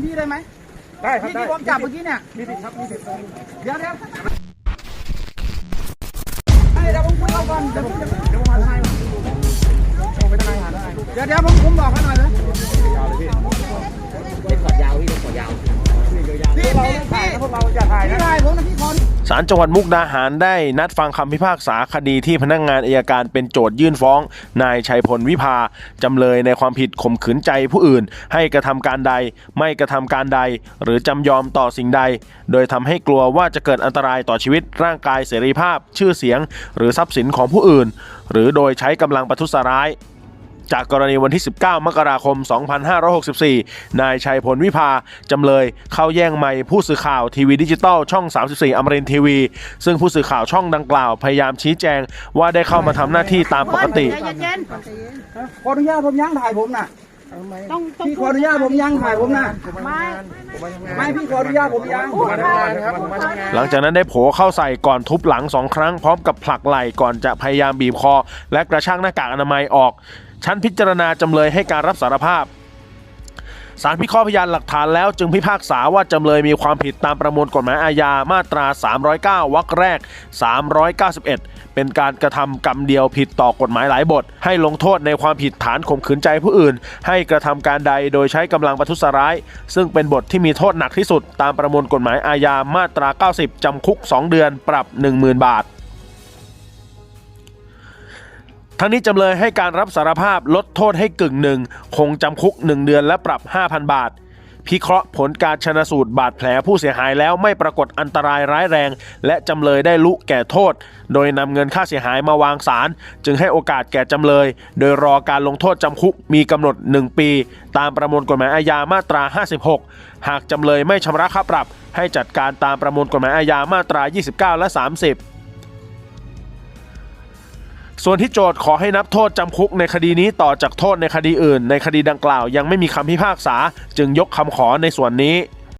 พื้นที่ได้ไหมได้ครับที่ได้ที่ผมจับเมื่อกี้เนี่ยมีสิทธิ์ครับมีสิทธิ์เดี๋ยวเดี๋ยวให้เดี๋ยวผมคุยเขาก่อนเดี๋ยวผมเดี๋ยวผมหาทนายมาผมไปทนายหาได้เดี๋ยวเดี๋ยวผมผมบอกเขาหน่อยเลยย ศาลจังหวัดมุกดาหารได้นัดฟังคำพิพากษาคดีที่พนักงานอัยการเป็นโจทยื่นฟ้อง นายชัยพลวิภา จำเลยในความผิดข่มขืนใจผู้อื่น ให้กระทำการใด ไม่กระทำการใด หรือจำยอมต่อสิ่งใด โดยทำให้กลัวว่าจะเกิดอันตรายต่อชีวิตร่างกายเสรีภาพ ชื่อเสียง หรือทรัพย์สินของผู้อื่น หรือโดยใช้กำลังประทุษร้าย จากกรณีวันที่ 19 มกราคม 2564 นายชัยพลวิภา จำเลยเข้าแย่งไมค์ผู้สื่อข่าวทีวีดิจิตอลช่อง 34 อมรินทร์ทีวี ซึ่งผู้สื่อข่าวช่องดังกล่าวพยายามชี้แจงว่าได้เข้ามาทำหน้าที่ตามปกติใจเย็นขออนุญาตผมยังถ่ายผมน่ะๆต้องต้องพี่ขออนุญาตผมยังถ่ายผมน่ะไม่ไม่พี่ขออนุญาตผมยังพูดมาไปทำงานครับผมมาทำงานหลังจากนั้นได้โผเข้าใส่ก่อนทุบหลังสองครั้งพร้อมกับผลักไหล่ก่อนจะพยายามบีบคอ และกระชากหน้ากากอนามัยออก ชั้นพิจารณาจำเลยให้การรับสารภาพสารพิเคราะห์พยานหลักฐานแล้วจึงพิพากษาว่าจำเลยมีความผิดตามประมวลกฎหมายอาญามาตรา 309 วรรคแรก 391 เป็นการกระทำกรรมเดียวผิดต่อกฎหมายหลายบท ให้ลงโทษในความผิดฐานข่มขืนใจผู้อื่น ให้กระทำการใดโดยใช้กำลังประทุษร้าย ซึ่งเป็นบทที่มีโทษหนักที่สุด ตามประมวลกฎหมายอาญามาตรา 90 จำคุก 2 เดือนปรับ 10,000 บาท ทั้งนี้จำเลยให้การรับสารภาพลดโทษให้กึ่งหนึ่งคงจำคุก 1 เดือนและปรับ 5,000 บาท พิเคราะห์ผลการชนะสูตรบาดแผลผู้เสียหายแล้วไม่ปรากฏอันตรายร้ายแรง และจำเลยได้ลุแก่โทษ โดยนำเงินค่าเสียหายมาวางศาลจึงให้โอกาสแก่จำเลย โดยรอการลงโทษจำคุกมีกำหนด 1 ปี ตามประมวลกฎหมายอาญามาตรา 56 หากจำเลยไม่ชำระค่าปรับ ให้จัดการตามประมวลกฎหมายอาญามาตรา 29 และ 30 ส่วนที่โจทย์ขอให้นับโทษจำคุกในคดีนี้ต่อจากโทษในคดีอื่น ในคดีดังกล่าวยังไม่มีคำพิพากษา จึงยกคำขอในส่วนนี้